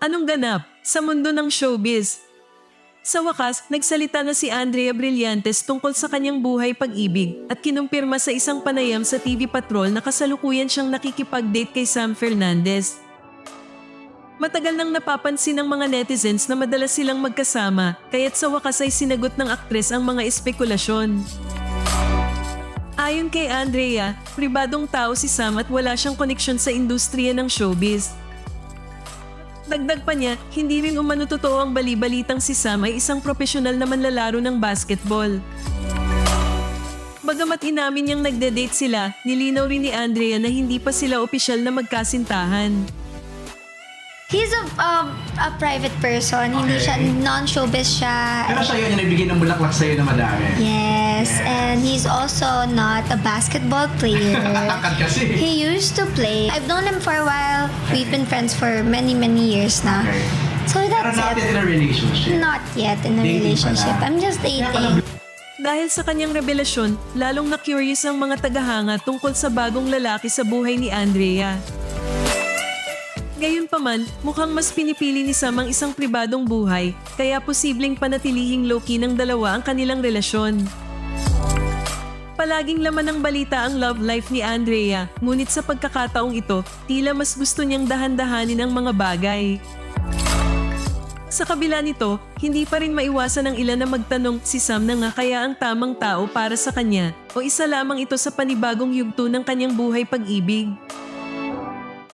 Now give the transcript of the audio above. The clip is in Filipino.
Anong ganap sa mundo ng showbiz? Sa wakas, nagsalita na si Andrea Brillantes tungkol sa kanyang buhay pag-ibig at kinumpirma sa isang panayam sa TV Patrol na kasalukuyan siyang nakikipag-date kay Sam Fernandez. Matagal nang napapansin ng mga netizens na madalas silang magkasama, kaya't sa wakas ay sinagot ng aktres ang mga espekulasyon. Ayon kay Andrea, pribadong tao si Sam at wala siyang koneksyon sa industriya ng showbiz. Dagdag pa niya, hindi rin umano totoo ang bali-balitang si Sam ay isang profesional na manlalaro ng basketball. Bagamat inamin niyang nagde-date sila, nilinaw rin ni Andrea na hindi pa sila opisyal na magkasintahan. He's a, um, a private person. Hindi Okay. siya, non-showbiz siya. Pero siya yun yung nagbigay ng bulaklak sa'yo na madami. Yes, Yes. and he's also not a basketball player. Tangkad kasi. he used to play. I've known him for a while. We've been friends for many, many years now. Okay. So Pero that's not yet it. in a relationship. Not yet in a Dating relationship. I'm just dating. Dahil sa kanyang revelasyon, lalong na-curious ang mga tagahanga tungkol sa bagong lalaki sa buhay ni Andrea. Gayunpaman, mukhang mas pinipili ni Sam ang isang pribadong buhay, kaya posibleng panatilihing low-key ng dalawa ang kanilang relasyon. Palaging laman ng balita ang love life ni Andrea, ngunit sa pagkakataong ito, tila mas gusto niyang dahan-dahanin ang mga bagay. Sa kabila nito, hindi pa rin maiwasan ng ilan na magtanong si Sam na nga kaya ang tamang tao para sa kanya o isa lamang ito sa panibagong yugto ng kanyang buhay pag-ibig.